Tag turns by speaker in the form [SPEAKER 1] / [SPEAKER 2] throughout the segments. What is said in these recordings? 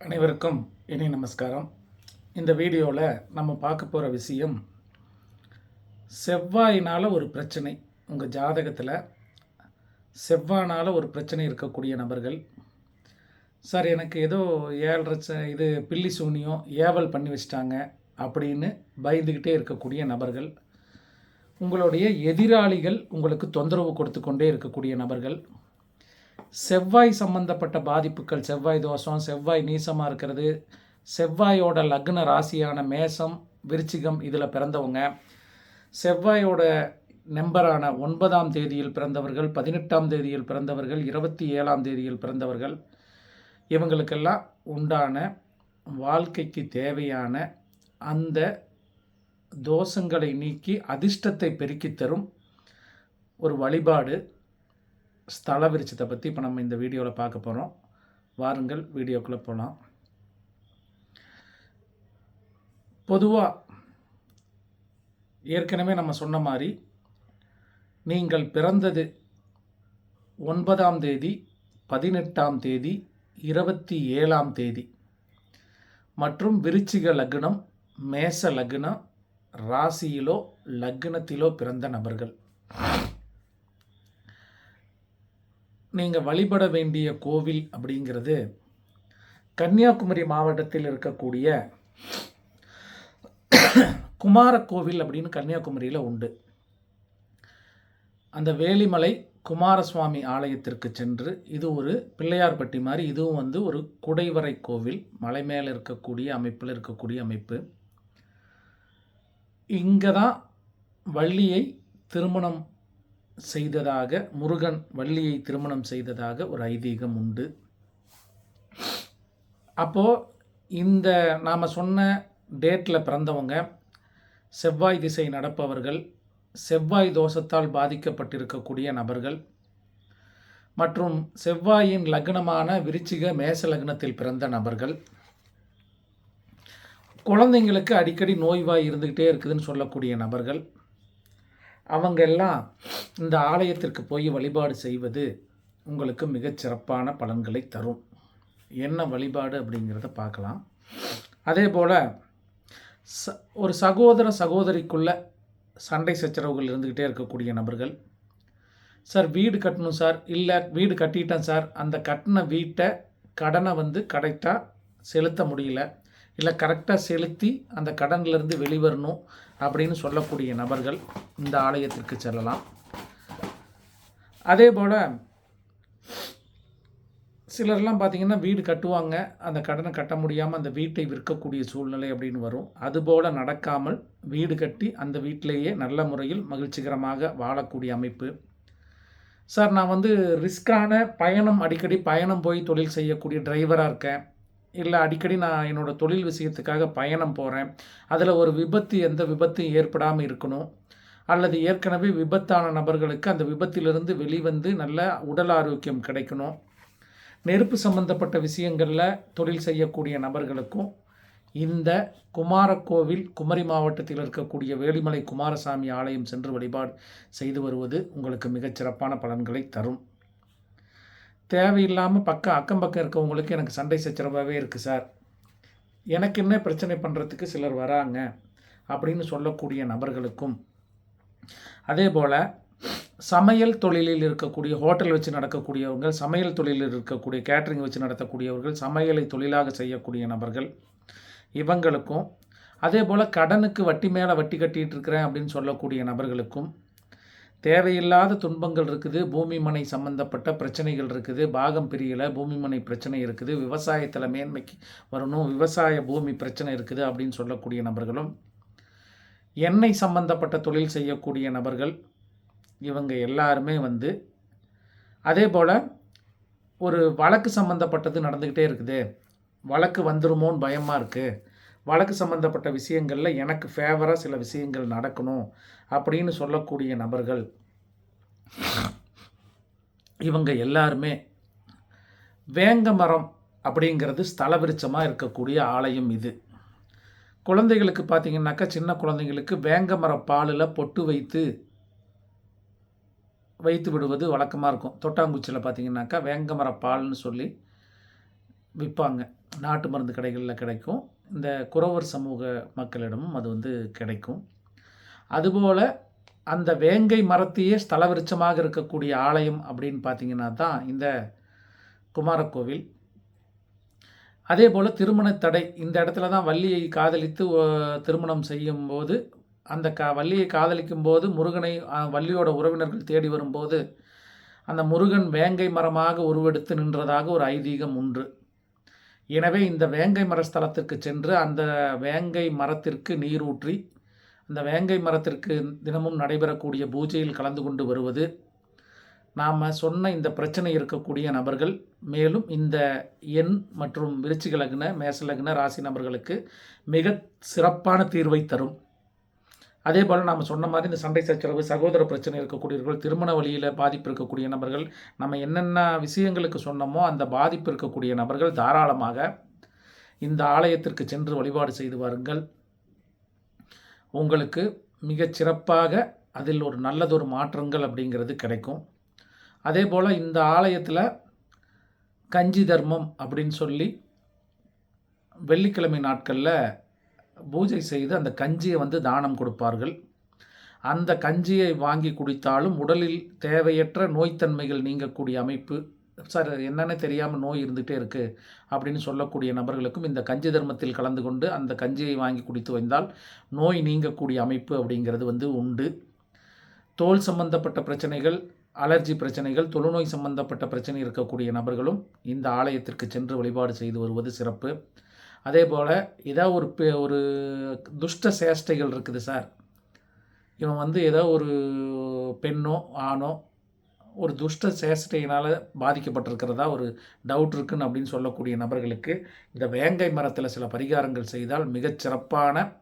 [SPEAKER 1] அனைவருக்கும் இனி நமஸ்காரம். இந்த வீடியோவில் நம்ம பார்க்க போகிற விஷயம் செவ்வாயினால் ஒரு பிரச்சனை. உங்கள் ஜாதகத்தில் செவ்வானால் ஒரு பிரச்சனை இருக்கக்கூடிய நபர்கள் சார் எனக்கு ஏதோ ஏழரை இது பில்லி சூனியம் ஏவல் பண்ணி வச்சிட்டாங்க அப்படின்னு பயந்துக்கிட்டே இருக்கக்கூடிய நபர்கள் உங்களுடைய எதிராளிகள் உங்களுக்கு தொந்தரவு கொடுத்து கொண்டே இருக்கக்கூடிய நபர்கள் செவ்வாய் சம்பந்தப்பட்ட பாதிப்புகள் செவ்வாய் தோஷம் செவ்வாய் நீசமாக இருக்கிறது செவ்வாயோட லக்ன ராசியான மேசம் விருச்சிகம் இதில் பிறந்தவங்க. செவ்வாயோட நம்பரான ஒன்பதாம் தேதியில் பிறந்தவர்கள் பதினெட்டாம் தேதியில் பிறந்தவர்கள் இருபத்தி ஏழாம் தேதியில் பிறந்தவர்கள். இவங்களுக்கெல்லாம் உண்டான வாழ்க்கைக்கு தேவையான அந்த தோஷங்களை நீக்கி அதிர்ஷ்டத்தை பெருக்கித்தரும் ஒரு வழிபாடு. ஸ்தல விருச்சத்தை பற்றி இப்போ நம்ம இந்த வீடியோவில் பார்க்க போகிறோம் வாருங்கள் வீடியோக்குள்ளே போகலாம் பொதுவாக ஏற்கனவே நம்ம சொன்ன மாதிரி நீங்கள் பிறந்தது ஒன்பதாம் தேதி பதினெட்டாம் தேதி இருபத்தி ஏழாம் தேதி. மற்றும் விருச்சிக லக்னம் மேச லக்னம் ராசியிலோ லக்னத்திலோ பிறந்த நபர்கள். நீங்கள் வழிபட வேண்டிய கோவில் அப்படிங்கிறது கன்னியாகுமரி மாவட்டத்தில் இருக்கக்கூடிய குமார கோவில் அப்படின்னு கன்னியாகுமரியில் உண்டு. அந்த வேலிமலை குமாரசுவாமி ஆலயத்திற்கு சென்று இது ஒரு பிள்ளையார்பட்டி மாதிரி இதுவும் வந்து ஒரு குடைவரை கோவில் மலை மேலே இருக்கக்கூடிய அமைப்பில் இருக்கக்கூடிய அமைப்பு. இங்கே தான் வள்ளியை திருமணம் செய்ததாக முருகன் வள்ளியை திருமணம் செய்ததாக ஒரு ஐதீகம் உண்டு. அப்போது இந்த நாம் சொன்ன டேட்டில் பிறந்தவங்க செவ்வாய் திசை நடப்பவர்கள் செவ்வாய் தோஷத்தால் பாதிக்கப்பட்டிருக்கக்கூடிய நபர்கள் மற்றும் செவ்வாயின் லக்னமான விருச்சிக மேச லக்னத்தில் பிறந்த நபர்கள் குழந்தைங்களுக்கு அடிக்கடி நோய்வாய் இருந்துக்கிட்டே இருக்குதுன்னு சொல்லக்கூடிய நபர்கள் அவங்க எல்லாம் இந்த ஆலயத்திற்கு போய் வழிபாடு செய்வது உங்களுக்கு மிகச் சிறப்பான பலன்களை தரும். என்ன வழிபாடு அப்படிங்கிறத பார்க்கலாம். அதே போல் ச ஒரு சகோதர சகோதரிக்குள்ள சண்டை சச்சரவுகள் இருந்துக்கிட்டே இருக்கக்கூடிய நபர்கள் சார் வீடு கட்டணும் சார் இல்லை வீடு கட்டிட்டேன் சார் அந்த கட்டின வீட்டை கடனை வந்து கரெக்டாக செலுத்த முடியல இல்லை கரெக்டாக செலுத்தி அந்த கடன்லேருந்து வெளிவரணும் அப்படின்னு சொல்லக்கூடிய நபர்கள் இந்த ஆலயத்திற்கு செல்லலாம். அதே போல் சிலர்லாம் பார்த்திங்கன்னா வீடு கட்டுவாங்க அந்த கடனை கட்ட முடியாமல் அந்த வீட்டை விற்கக்கூடிய சூழ்நிலை அப்படின்னு வரும். அதுபோல் நடக்காமல் வீடு கட்டி அந்த வீட்டிலேயே நல்ல முறையில் மகிழ்ச்சிகரமாக வாழக்கூடிய அமைப்பு. சார் நான் வந்து ரிஸ்க்கான பயணம் அடிக்கடி பயணம் போய் தொழில் செய்யக்கூடிய டிரைவராக இருக்கேன். இல்லை அடிக்கடி நான் என்னோட தொழில் விஷயத்துக்காக பயணம் போகிறேன் அதில் ஒரு விபத்து எந்த விபத்தும் ஏற்படாமல் இருக்கணும். அல்லது ஏற்கனவே விபத்தான நபர்களுக்கு அந்த விபத்திலிருந்து வெளிவந்து நல்ல உடல் ஆரோக்கியம் கிடைக்கணும். நெருப்பு சம்பந்தப்பட்ட விஷயங்களில் தொழில் செய்யக்கூடிய நபர்களுக்கும் இந்த குமாரக்கோவில் குமரி மாவட்டத்தில் இருக்கக்கூடிய வேலிமலை குமாரசாமி ஆலயம் சென்று வழிபாடு செய்து வருவது உங்களுக்கு மிகச்சிறப்பான பலன்களை தரும். தேவையில்லாமல் பக்கம் அக்கம் பக்கம் இருக்கவங்களுக்கு எனக்கு சண்டை சச்சரவாகவே இருக்குது சார். எனக்கு என்ன பிரச்சனை பண்ணுறதுக்கு சிலர் வராங்க அப்படின்னு சொல்லக்கூடிய நபர்களுக்கும். அதே போல் சமையல் தொழிலில் இருக்கக்கூடிய ஹோட்டல் வச்சு நடக்கக்கூடியவங்க சமையல் தொழிலில் இருக்கக்கூடிய கேட்ரிங் வச்சு நடத்தக்கூடியவர்கள் சமையலை தொழிலாக செய்யக்கூடிய நபர்கள் இவங்களுக்கும் அதே போல் கடனுக்கு வட்டி மேலே வட்டி கட்டிகிட்டு இருக்கிறேன் அப்படின்னு சொல்லக்கூடிய நபர்களுக்கும் தேவையில்லாத துன்பங்கள் இருக்குது பூமி மனை சம்பந்தப்பட்ட பிரச்சனைகள் இருக்குது பாகம் பிரியலை பூமி மனை பிரச்சனை இருக்குது விவசாயத்தில் மேன்மைக்கு வரணும் விவசாய பூமி பிரச்சனை இருக்குது அப்படின்னு சொல்லக்கூடிய நபர்களும் எண்ணெய் சம்பந்தப்பட்ட தொழில் செய்யக்கூடிய நபர்கள் இவங்க எல்லாருமே வந்து அதே போல் ஒரு வழக்கு சம்மந்தப்பட்டது நடந்துக்கிட்டே இருக்குது. வழக்கு வந்துருமோன்னு பயமாக இருக்குது வழக்கு சம்மந்தப்பட்ட விஷயங்களில் எனக்கு ஃபேவராக சில விஷயங்கள் நடக்கணும் அப்படின்னு சொல்லக்கூடிய நபர்கள். இவங்க எல்லாருமே வேங்க மரம் அப்படிங்கிறது ஸ்தல விருட்சமாக இருக்கக்கூடிய ஆலயம் இது. குழந்தைகளுக்கு பார்த்தீங்கன்னாக்கா சின்ன குழந்தைங்களுக்கு வேங்க மர பாலில் பொட்டு வைத்து வைத்து விடுவது வழக்கமாக இருக்கும். தொட்டாங்குச்சியில் பார்த்தீங்கன்னாக்கா வேங்கமர பால்னு சொல்லி விற்பாங்க நாட்டு மருந்து கடைகளில் கிடைக்கும். இந்த குறவர் சமூக மக்களிடமும் அது வந்து கிடைக்கும். அதுபோல் அந்த வேங்கை மரத்தையே ஸ்தல விருட்சமாக இருக்கக்கூடிய ஆலயம் அப்படின்னு பார்த்தீங்கன்னா தான் இந்த குமாரக்கோவில். அதே போல் திருமண தடை இந்த இடத்துல தான் வள்ளியை காதலித்து திருமணம் செய்யும்போது அந்த க வள்ளியை காதலிக்கும் போது முருகனை வள்ளியோட உறவினர்கள் தேடி வரும்போது அந்த முருகன் வேங்கை மரமாக உருவெடுத்து நின்றதாக ஒரு ஐதீகம் உண்டு. எனவே இந்த வேங்கை மர ஸ்தலத்திற்கு சென்று அந்த வேங்கை மரத்திற்கு நீரூற்றி அந்த வேங்கை மரத்திற்கு தினமும் நடைபெறக்கூடிய பூஜையில் கலந்து கொண்டு வருவது. நாம் சொன்ன இந்த பிரச்சனை இருக்கக்கூடிய நபர்கள் மேலும் இந்த எண் மற்றும் விருச்சிக லக்ன மேச லக்ன ராசி நபர்களுக்கு மிக சிறப்பான தீர்வை தரும். அதே போல் நாம் சொன்ன மாதிரி இந்த சண்டை சச்சரவு சகோதர பிரச்சனை இருக்கக்கூடியவர்கள் திருமண வழியில் பாதிப்பு இருக்கக்கூடிய நபர்கள் நம்ம என்னென்ன விஷயங்களுக்கு சொன்னோமோ அந்த பாதிப்பு இருக்கக்கூடிய நபர்கள் தாராளமாக இந்த ஆலயத்திற்கு சென்று வழிபாடு செய்து வாருங்கள். உங்களுக்கு மிகச் சிறப்பாக அதில் ஒரு நல்லதொரு மாற்றங்கள் அப்படிங்கிறது கிடைக்கும். அதே போல் இந்த ஆலயத்தில் கஞ்சி தர்மம் அப்படின்னு சொல்லி வெள்ளிக்கிழமை நாட்களில் பூஜை செய்து அந்த கஞ்சியை வந்து தானம் கொடுப்பார்கள். அந்த கஞ்சியை வாங்கி குடித்தாலும் உடலில் தேவையற்ற நோய்த்தன்மைகள் நீங்கக்கூடிய அமைப்பு சார் என்னென்ன தெரியாமல் நோய் இருந்துகிட்டே இருக்குது அப்படின்னு சொல்லக்கூடிய நபர்களுக்கும் இந்த கஞ்சி தர்மத்தில் கலந்து கொண்டு அந்த கஞ்சியை வாங்கி குடித்து வந்தால் நோய் நீங்கக்கூடிய அமைப்பு அப்படிங்கிறது வந்து உண்டு. தோல் சம்பந்தப்பட்ட பிரச்சனைகள் அலர்ஜி பிரச்சனைகள் தொழுநோய் சம்பந்தப்பட்ட பிரச்சனை இருக்கக்கூடிய நபர்களும் இந்த ஆலயத்திற்கு சென்று வழிபாடு செய்து வருவது சிறப்பு. அதே போல் ஏதாவது ஒரு பெ- ஒரு துஷ்ட சேஷ்டைகள் இருக்குது சார். இவன் வந்து ஏதோ ஒரு பெண்ணோ ஆணோ ஒரு துஷ்ட சேஷ்டையினால் பாதிக்கப்பட்டிருக்கிறதா ஒரு டவுட் இருக்குன்னு அப்படின்னு சொல்லக்கூடிய நபர்களுக்கு இந்த வேங்கை மரத்தில் சில பரிகாரங்கள் செய்தால் மிகச் சிறப்பான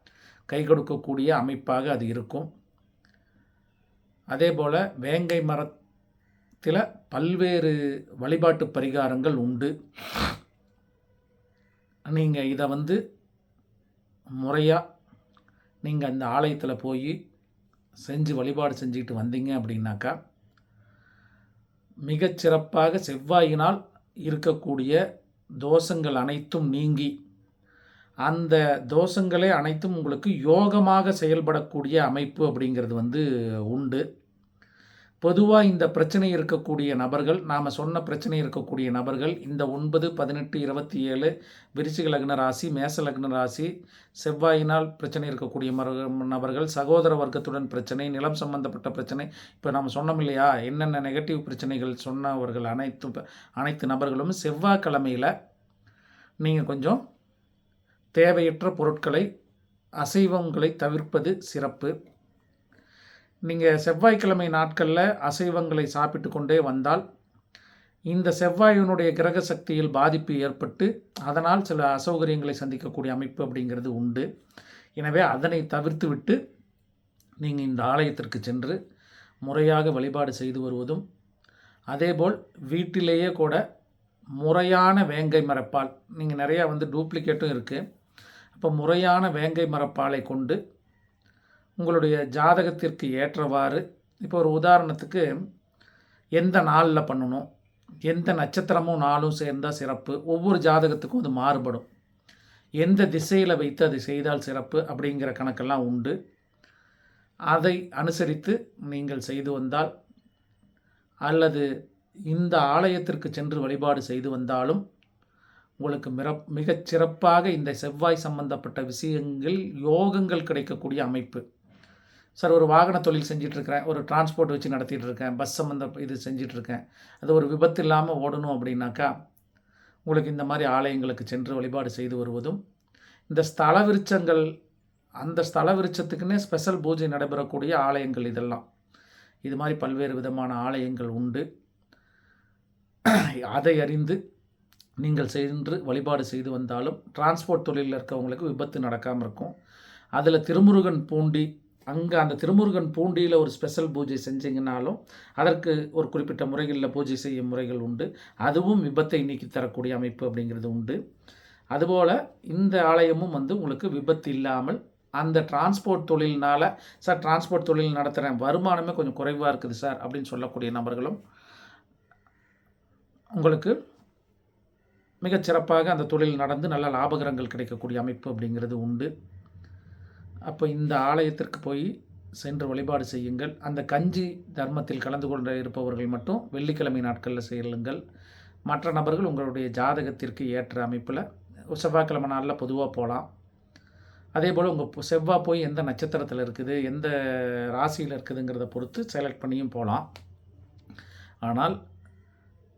[SPEAKER 1] கை கொடுக்கக்கூடிய அமைப்பாக அது இருக்கும். அதே போல் வேங்கை மரத்தில் பல்வேறு வழிபாட்டு பரிகாரங்கள் உண்டு. நீங்கள் இதை வந்து முறையாக நீங்கள் அந்த ஆலயத்தில் போய் செஞ்சு வழிபாடு செஞ்சுக்கிட்டு வந்தீங்க அப்படின்னாக்கா மிகச்சிறப்பாக செவ்வாயினால் இருக்கக்கூடிய தோஷங்கள் அனைத்தும் நீங்கி அந்த தோஷங்களே அனைத்தும் உங்களுக்கு யோகமாக செயல்படக்கூடிய அமைப்பு அப்படிங்கிறது வந்து உண்டு. பொதுவாக இந்த பிரச்சனை இருக்கக்கூடிய நபர்கள் நாம் சொன்ன பிரச்சனை இருக்கக்கூடிய நபர்கள் இந்த ஒன்பது பதினெட்டு இருபத்தி ஏழு விருச்சிக லக்ன ராசி மேச லக்ன ராசி செவ்வாயினால் பிரச்சனை இருக்கக்கூடிய நபர்கள் சகோதர வர்க்கத்துடன் பிரச்சனை நிலம் சம்பந்தப்பட்ட பிரச்சனை இப்போ நாம் சொன்னோம் இல்லையா? என்னென்ன நெகட்டிவ் பிரச்சனைகள் சொன்னவர்கள் அனைத்து அனைத்து நபர்களும் செவ்வாய்க்கிழமையில் நீங்கள் கொஞ்சம் தேவையற்ற பொருட்களை அசைவங்களை தவிர்ப்பது சிறப்பு. நீங்கள் செவ்வாய்க்கிழமை நாட்களில் அசைவங்களை சாப்பிட்டு கொண்டே வந்தால் இந்த செவ்வாயினுடைய கிரக சக்தியில் பாதிப்பு ஏற்பட்டு அதனால் சில அசௌகரியங்களை சந்திக்கக்கூடிய அமைப்பு அப்படிங்கிறது உண்டு. எனவே அதனை தவிர்த்து விட்டு நீங்கள் இந்த ஆலயத்திற்கு சென்று முறையாக வழிபாடு செய்து வருவதும் அதேபோல் வீட்டிலேயே கூட முறையான வேங்கை மரப்பால் நீங்கள் நிறையா வந்து டூப்ளிகேட்டும் இருக்குது அப்போ முறையான வேங்கை மரப்பாலை கொண்டு உங்களுடைய ஜாதகத்திற்கு ஏற்றவாறு இப்போ ஒரு உதாரணத்துக்கு எந்த நாளில் பண்ணணும்? எந்த நட்சத்திரமும் நாளும் சேர்ந்தால் சிறப்பு. ஒவ்வொரு ஜாதகத்துக்கும் அது மாறுபடும். எந்த திசையில் வைத்து அதை செய்தால் சிறப்பு அப்படிங்கிற கணக்கெல்லாம் உண்டு. அதை அனுசரித்து நீங்கள் செய்து வந்தால் அல்லது இந்த ஆலயத்திற்கு சென்று வழிபாடு செய்து வந்தாலும் உங்களுக்கு மிர மிகச் சிறப்பாக இந்த செவ்வாய் சம்பந்தப்பட்ட விஷயங்கள் யோகங்கள் கிடைக்கக்கூடிய அமைப்பு. சார் ஒரு வாகன தொழில் செஞ்சிட்ருக்கிறேன். ஒரு டிரான்ஸ்போர்ட் வச்சு நடத்திட்டு இருக்கேன் பஸ் சம்மந்த இது செஞ்சிட்ருக்கேன். அது ஒரு விபத்து இல்லாமல் ஓடணும் அப்படின்னாக்கா உங்களுக்கு இந்த மாதிரி ஆலயங்களுக்கு சென்று வழிபாடு செய்து வருவதும் இந்த ஸ்தல விருச்சங்கள் அந்த ஸ்தல விருச்சத்துக்குன்னே ஸ்பெஷல் பூஜை நடைபெறக்கூடிய ஆலயங்கள் இதெல்லாம். இது மாதிரி பல்வேறு விதமான ஆலயங்கள் உண்டு. அதை அறிந்து நீங்கள் சென்று வழிபாடு செய்து வந்தாலும் டிரான்ஸ்போர்ட் தொழிலில் இருக்கவங்களுக்கு விபத்து நடக்காமல் இருக்கும். அதில் திருமுருகன் பூண்டி அங்கே அந்த திருமுருகன் பூண்டியில் ஒரு ஸ்பெஷல் பூஜை செஞ்சிங்கனாலும் அதற்கு ஒரு குறிப்பிட்ட முறைகளில் பூஜை செய்யும் முறைகள் உண்டு. அதுவும் விபத்தை நீக்கி தரக்கூடிய அமைப்பு அப்படிங்கிறது உண்டு. அதுபோல் இந்த ஆலயமும் வந்து உங்களுக்கு விபத்து இல்லாமல் அந்த டிரான்ஸ்போர்ட் தொழில்னால சார் டிரான்ஸ்போர்ட் தொழில் நடத்துகிறேன் வருமானமே கொஞ்சம் குறைவாக இருக்குது சார் அப்படின்னு சொல்லக்கூடிய நபர்களும் உங்களுக்கு மிகச் சிறப்பாக அந்த தொழில் நடந்து நல்ல லாபகரங்கள் கிடைக்கக்கூடிய அமைப்பு அப்படிங்கிறது உண்டு. அப்போ இந்த ஆலயத்திற்கு போய் சென்று வழிபாடு செய்யுங்கள். அந்த கஞ்சி தர்மத்தில் கலந்து கொண்டு இருப்பவர்கள் மட்டும் வெள்ளிக்கிழமை நாட்களில் செல்லுங்கள் மற்ற நபர்கள் உங்களுடைய ஜாதகத்திற்கு ஏற்ற அமைப்பில் செவ்வாய்க்கிழமை நாளில் பொதுவாக போகலாம் அதே போல் உங்கள் செவ்வாய் போய் எந்த நட்சத்திரத்தில் இருக்குது எந்த ராசியில் இருக்குதுங்கிறத பொறுத்து செலக்ட் பண்ணியும் போகலாம் ஆனால்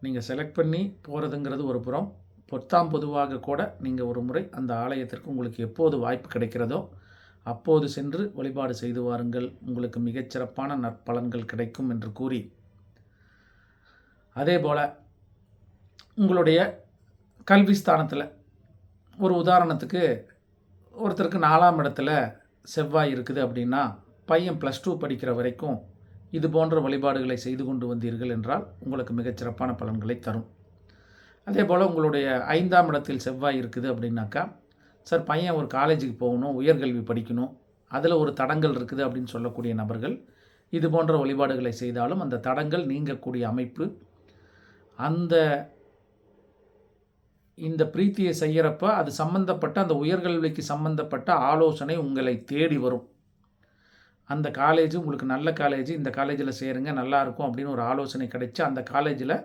[SPEAKER 1] நீங்கள் செலக்ட் பண்ணி போகிறதுங்கிறது ஒரு புறம் பொத்தாம் பொதுவாக கூட நீங்கள் ஒரு முறை அந்த ஆலயத்திற்கு உங்களுக்கு எப்போது வாய்ப்பு கிடைக்கிறதோ அப்போது சென்று வழிபாடு செய்து வாருங்கள். உங்களுக்கு மிகச்சிறப்பான நற்பலன்கள் கிடைக்கும் என்று கூறி. அதே போல் உங்களுடைய கல்வி ஸ்தானத்தில் ஒரு உதாரணத்துக்கு ஒருத்தருக்கு நாலாம் இடத்துல செவ்வாய் இருக்குது அப்படின்னா பையன் ப்ளஸ் டூ படிக்கிற வரைக்கும் இது போன்ற வழிபாடுகளை செய்து கொண்டு வந்தீர்கள் என்றால் உங்களுக்கு மிகச்சிறப்பான பலன்களை தரும். அதே போல் உங்களுடைய ஐந்தாம் இடத்தில் செவ்வாய் இருக்குது அப்படின்னாக்கா சார் பையன் ஒரு காலேஜுக்கு போகணும் உயர்கல்வி படிக்கணும் அதில் ஒரு தடங்கள் இருக்குது அப்படின்னு சொல்லக்கூடிய நபர்கள் இது போன்ற வழிபாடுகளை செய்தாலும் அந்த தடங்கள் நீங்கக்கூடிய அமைப்பு அந்த இந்த பிரீத்தியை செய்கிறப்ப அது சம்பந்தப்பட்ட அந்த உயர்கல்விக்கு சம்பந்தப்பட்ட ஆலோசனை உங்களை தேடி வரும். அந்த காலேஜ் உங்களுக்கு நல்ல காலேஜ் இந்த காலேஜில் சேருங்க நல்லாயிருக்கும் அப்படின்னு ஒரு ஆலோசனை கிடைச்சி அந்த காலேஜில்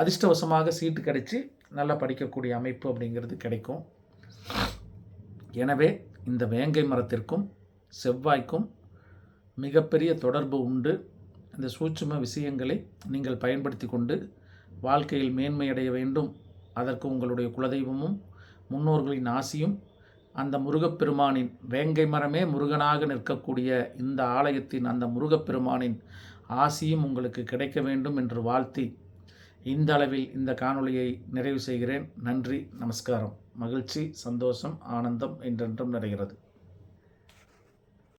[SPEAKER 1] அதிர்ஷ்டவசமாக சீட்டு கிடைச்சி நல்லா படிக்கக்கூடிய அமைப்பு அப்படிங்கிறது கிடைக்கும். எனவே இந்த வேங்கை மரத்திற்கும் செவ்வாய்க்கும் மிகப்பெரிய தொடர்பு உண்டு. இந்த சூட்சும விஷயங்களை நீங்கள் பயன்படுத்தி கொண்டு வாழ்க்கையில் மேன்மையடைய வேண்டும். அதற்கு உங்களுடைய குலதெய்வமும் முன்னோர்களின் ஆசியும் அந்த முருகப்பெருமானின் வேங்கை மரமே முருகனாக நிற்கக்கூடிய இந்த ஆலயத்தின் அந்த முருகப்பெருமானின் ஆசியும் உங்களுக்கு கிடைக்க வேண்டும் என்று வாழ்த்தி இந்த அளவில் இந்த காணொளியை நிறைவு செய்கிறேன். நன்றி நமஸ்காரம். மகிழ்ச்சி சந்தோஷம் ஆனந்தம் என்றென்றும் நிறைகிறது.